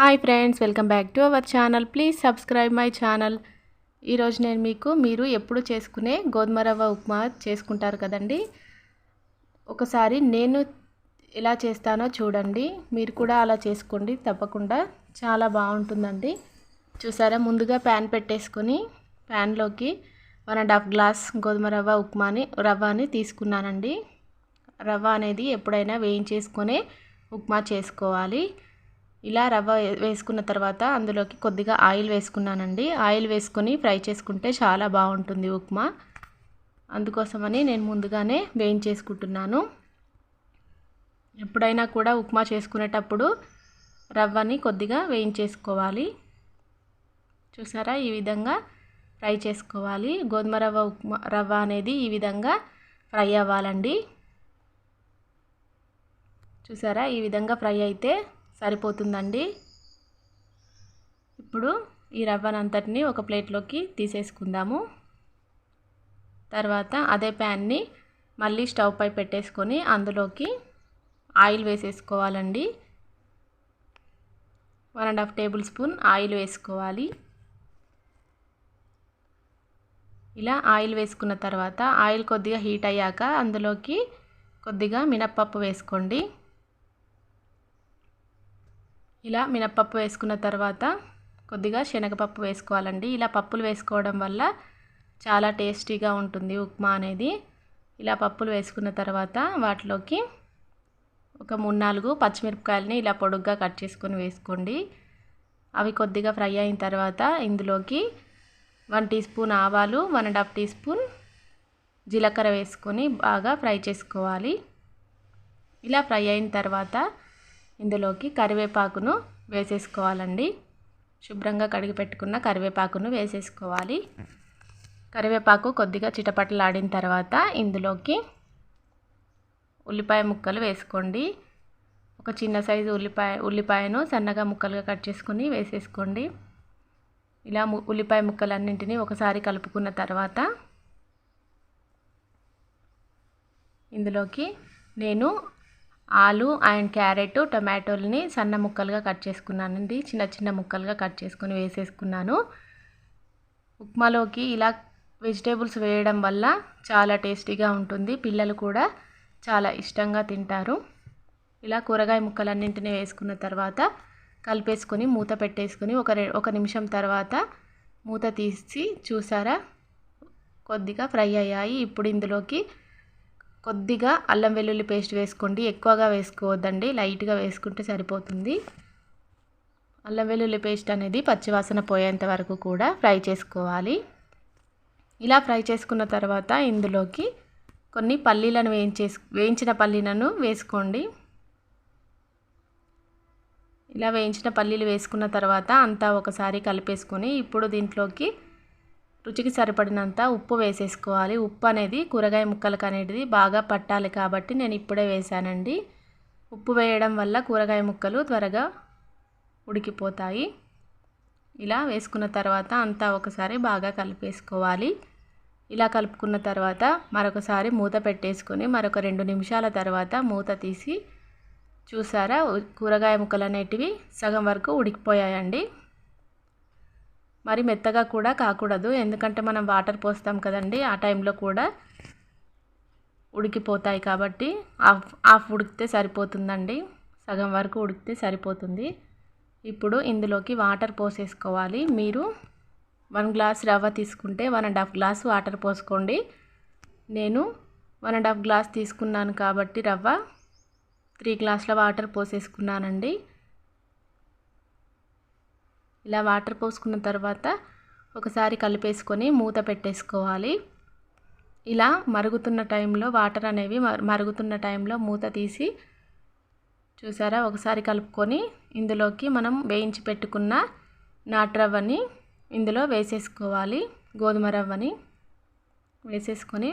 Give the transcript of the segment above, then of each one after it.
Hi friends welcome back to our channel. Please subscribe my channel. ఈరోజు నేను మీకు మీరు ఎప్పుడు చేసుకునే గోధుమ రవ్వ ఉప్మా చేసుకుంటారు కదండి? ఒకసారి నేను ఎలా చేస్తానో చూడండి. మీరు కూడా అలా చేసుకోండి తప్పకుండా. చాలా బాగుంటుందండి. చూసారా ముందుగా ప్యాన్ పెట్టేసుకొని ప్యాన్లోకి వన్ అండ్ హాఫ్ గ్లాస్ గోధుమ రవ్వ ఉప్మాని రవ్వని తీసుకున్నానండి. రవ్వ అనేది ఎప్పుడైనా వేయించేసుకొని ఉప్మా చేసుకోవాలి. ఇలా రవ్వ వేసుకున్న తర్వాత అందులోకి కొద్దిగా ఆయిల్ వేసుకున్నానండి. ఆయిల్ వేసుకొని ఫ్రై చేసుకుంటే చాలా బాగుంటుంది ఉప్మా. అందుకోసమని నేను ముందుగానే వేయించేసుకుంటున్నాను. ఎప్పుడైనా కూడా ఉప్మా చేసుకునేటప్పుడు రవ్వని కొద్దిగా వేయించేసుకోవాలి. చూసారా? ఈ విధంగా ఫ్రై చేసుకోవాలి. గోధుమ రవ్వ ఉప్మా రవ్వ అనేది ఈ విధంగా ఫ్రై అవ్వాలండి. చూసారా? ఈ విధంగా ఫ్రై అయితే సరిపోతుందండి. ఇప్పుడు ఈ రవ్వనంతటిని ఒక ప్లేట్లోకి తీసేసుకుందాము. తర్వాత అదే ప్యాన్ని మళ్ళీ స్టవ్ పై పెట్టేసుకొని అందులోకి ఆయిల్ వేసేసుకోవాలండి. One and half tablespoon oil వేసుకోవాలి. ఇలా ఆయిల్ వేసుకున్న తర్వాత ఆయిల్ కొద్దిగా హీట్ అయ్యాక అందులోకి కొద్దిగా మినప్పప్పు వేసుకోండి. ఇలా మినప్పప్పు వేసుకున్న తర్వాత కొద్దిగా శనగపప్పు వేసుకోవాలండి. ఇలా పప్పులు వేసుకోవడం వల్ల చాలా టేస్టీగా ఉంటుంది ఉప్మా అనేది. ఇలా పప్పులు వేసుకున్న తర్వాత వాటిలోకి ఒక మూడు నాలుగు పచ్చిమిరపకాయలని ఇలా పొడుగ్గా కట్ చేసుకొని వేసుకోండి. అవి కొద్దిగా ఫ్రై అయిన తర్వాత ఇందులోకి వన్ టీ స్పూన్ ఆవాలు one and half teaspoon జీలకర్ర వేసుకొని బాగా ఫ్రై చేసుకోవాలి. ఇలా ఫ్రై అయిన తర్వాత ఇందులోకి కరివేపాకును వేసేసుకోవాలండి. శుభ్రంగా కడిగి పెట్టుకున్న కరివేపాకును వేసేసుకోవాలి. కరివేపాకు కొద్దిగా చిటపటలాడిన తర్వాత ఇందులోకి ఉల్లిపాయ ముక్కలు వేసుకోండి. ఒక చిన్న సైజు ఉల్లిపాయ ఉల్లిపాయను సన్నగా ముక్కలుగా కట్ చేసుకుని వేసేసుకోండి. ఇలా ఉల్లిపాయ ముక్కలన్నింటినీ ఒకసారి కలుపుకున్న తర్వాత ఇందులోకి నేను ఆలు అండ్ క్యారెట్ టొమాటోల్ని సన్న ముక్కలుగా కట్ చేసుకున్నానండి. చిన్న చిన్న ముక్కలుగా కట్ చేసుకొని వేసేసుకున్నాను. ఉప్మాలోకి ఇలా వెజిటేబుల్స్ వేయడం వల్ల చాలా టేస్టీగా ఉంటుంది. పిల్లలు కూడా చాలా ఇష్టంగా తింటారు. ఇలా కూరగాయ ముక్కలన్నింటినీ వేసుకున్న తర్వాత కలిపేసుకొని మూత పెట్టేసుకొని ఒక ఒక నిమిషం తర్వాత మూత తీసి చూసారా? కొద్దిగా ఫ్రై అయ్యాయి. ఇప్పుడు ఇందులోకి కొద్దిగా అల్లం వెల్లుల్లి పేస్ట్ వేసుకోండి. ఎక్కువగా వేసుకోవద్దండి. లైట్గా వేసుకుంటే సరిపోతుంది. అల్లం వెల్లుల్లి పేస్ట్ అనేది పచ్చివాసన పోయేంత వరకు కూడా ఫ్రై చేసుకోవాలి. ఇలా ఫ్రై చేసుకున్న తర్వాత ఇందులోకి కొన్ని పల్లీలను వేయించేసు వేయించిన పల్లీలను వేసుకోండి. ఇలా వేయించిన పల్లీలు వేసుకున్న తర్వాత అంతా ఒకసారి కలిపేసుకొని ఇప్పుడు దీంట్లోకి రుచికి సరిపడినంత ఉప్పు వేసేసుకోవాలి. ఉప్పు అనేది కూరగాయ ముక్కలకు అనేది బాగా పట్టాలి కాబట్టి నేను ఇప్పుడే వేసానండి ఉప్పు వేయడం వల్ల కూరగాయ ముక్కలు త్వరగా ఉడికిపోతాయి. ఇలా వేసుకున్న తర్వాత అంతా ఒకసారి బాగా కలిపేసుకోవాలి. ఇలా కలుపుకున్న తర్వాత మరొకసారి మూత పెట్టేసుకొని మరొక రెండు నిమిషాల తర్వాత మూత తీసి చూసారా? కూరగాయ ముక్కలు అనేటివి సగం వరకు ఉడికిపోయాయండి. మరి మెత్తగా కూడా కాకూడదు. ఎందుకంటే మనం వాటర్ పోస్తాం కదండి ఆ టైంలో కూడా ఉడికిపోతాయి కాబట్టి హాఫ్ హాఫ్ ఉడికితే సరిపోతుందండి. సగం వరకు ఉడికితే సరిపోతుంది. ఇప్పుడు ఇందులోకి వాటర్ పోసేసుకోవాలి. మీరు వన్ గ్లాస్ రవ్వ తీసుకుంటే one and half glass water పోసుకోండి. నేను వన్ అండ్ హాఫ్ గ్లాస్ తీసుకున్నాను కాబట్టి రవ్వ త్రీ గ్లాసుల వాటర్ పోసేసుకున్నానండి. ఇలా వాటర్ పోసుకున్న తర్వాత ఒకసారి కలిపేసుకొని మూత పెట్టేసుకోవాలి. ఇలా మరుగుతున్న టైంలో వాటర్ అనేవి మరుగుతున్న టైంలో మూత తీసి చూసారా? ఒకసారి కలుపుకొని ఇందులోకి మనం వేయించి పెట్టుకున్న నాటు రవ్వని ఇందులో వేసేసుకోవాలి. గోధుమ రవ్వని వేసేసుకొని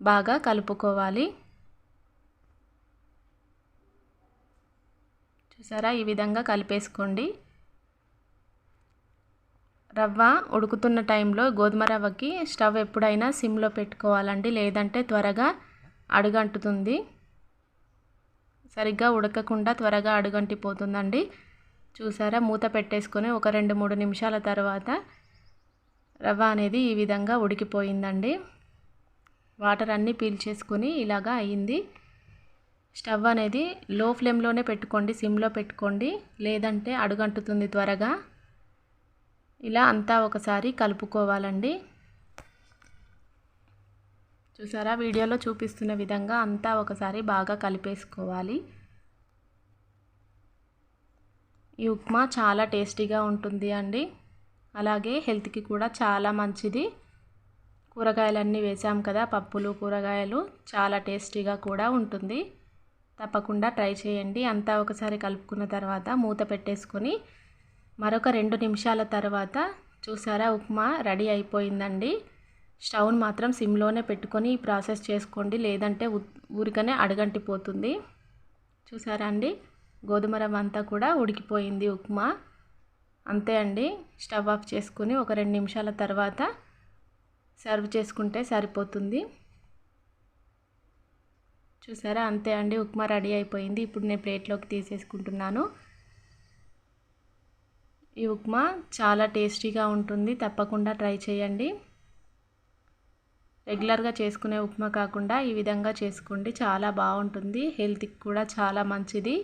బాగా కలుపుకోవాలి. చూసారా? ఈ విధంగా కలిపేసుకోండి. రవ్వ ఉడుకుతున్న టైంలో గోధుమ రవ్వకి స్టవ్ ఎప్పుడైనా సిమ్లో పెట్టుకోవాలండి లేదంటే త్వరగా అడుగంటుతుంది. సరిగ్గా ఉడకకుండా త్వరగా అడుగంటిపోతుందండి. చూసారా మూత పెట్టేసుకొని ఒక రెండు మూడు నిమిషాల తర్వాత రవ్వ అనేది ఈ విధంగా ఉడికిపోయిందండి. వాటర్ అన్నీ పీల్చేసుకొని ఇలాగా అయ్యింది. స్టవ్ అనేది లో ఫ్లేమ్లోనే పెట్టుకోండి సిమ్లో పెట్టుకోండి లేదంటే అడుగంటుతుంది త్వరగా. ఇలా అంతా ఒకసారి కలుపుకోవాలండి. చూసారా? వీడియోలో చూపిస్తున్న విధంగా అంతా ఒకసారి బాగా కలిపేసుకోవాలి. ఈ ఉప్మా చాలా టేస్టీగా ఉంటుంది అండి. అలాగే హెల్త్కి కూడా చాలా మంచిది. కూరగాయలన్నీ వేసాం కదా పప్పులు కూరగాయలు చాలా టేస్టీగా కూడా ఉంటుంది. తప్పకుండా ట్రై చేయండి. అంతా ఒకసారి కలుపుకున్న తర్వాత మూత పెట్టేసుకొని మరొక రెండు నిమిషాల తర్వాత చూసారా ఉప్మా రెడీ అయిపోయిందండి. స్టవ్ని మాత్రం సిమ్లోనే పెట్టుకొని ఈ ప్రాసెస్ చేసుకోండి లేదంటే ఊరికనే అడగంటిపోతుంది. చూసారా అండి గోధుమ రవ్వ అంతా కూడా ఉడికిపోయింది ఉప్మా. అంతే అండి స్టవ్ ఆఫ్ చేసుకుని ఒక రెండు నిమిషాల తర్వాత సర్వ్ చేసుకుంటే సరిపోతుంది. చూసారా అంతే అండి ఉప్మా రెడీ అయిపోయింది. ఇప్పుడు నేను ప్లేట్లోకి తీసేసుకుంటున్నాను. ఈ ఉప్మా చాలా టేస్టీగా ఉంటుంది. తప్పకుండా ట్రై చేయండి. రెగ్యులర్గా చేసుకునే ఉప్మా కాకుండా ఈ విధంగా చేసుకోండి. చాలా బాగుంటుంది. హెల్త్కి కూడా చాలా మంచిది.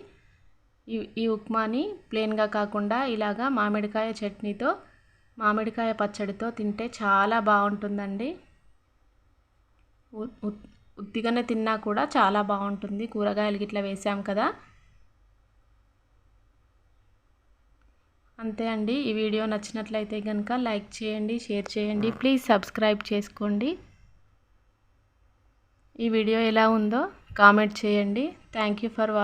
ఈ ఈ ఉప్మాని ప్లెయిన్గా కాకుండా ఇలాగా మామిడికాయ చట్నీతో మామిడికాయ పచ్చడితో తింటే చాలా బాగుంటుందండి. ఉత్తిగానే తిన్నా కూడా చాలా బాగుంటుంది. కూరగాయలు గిట్లా వేసాం కదా. అంతే అండి. ఈ వీడియో నచ్చినట్లయితే కనుక లైక్ చేయండి షేర్ చేయండి. ప్లీజ్ సబ్స్క్రైబ్ చేసుకోండి. ఈ వీడియో ఎలా ఉందో కామెంట్ చేయండి. Thank you for watching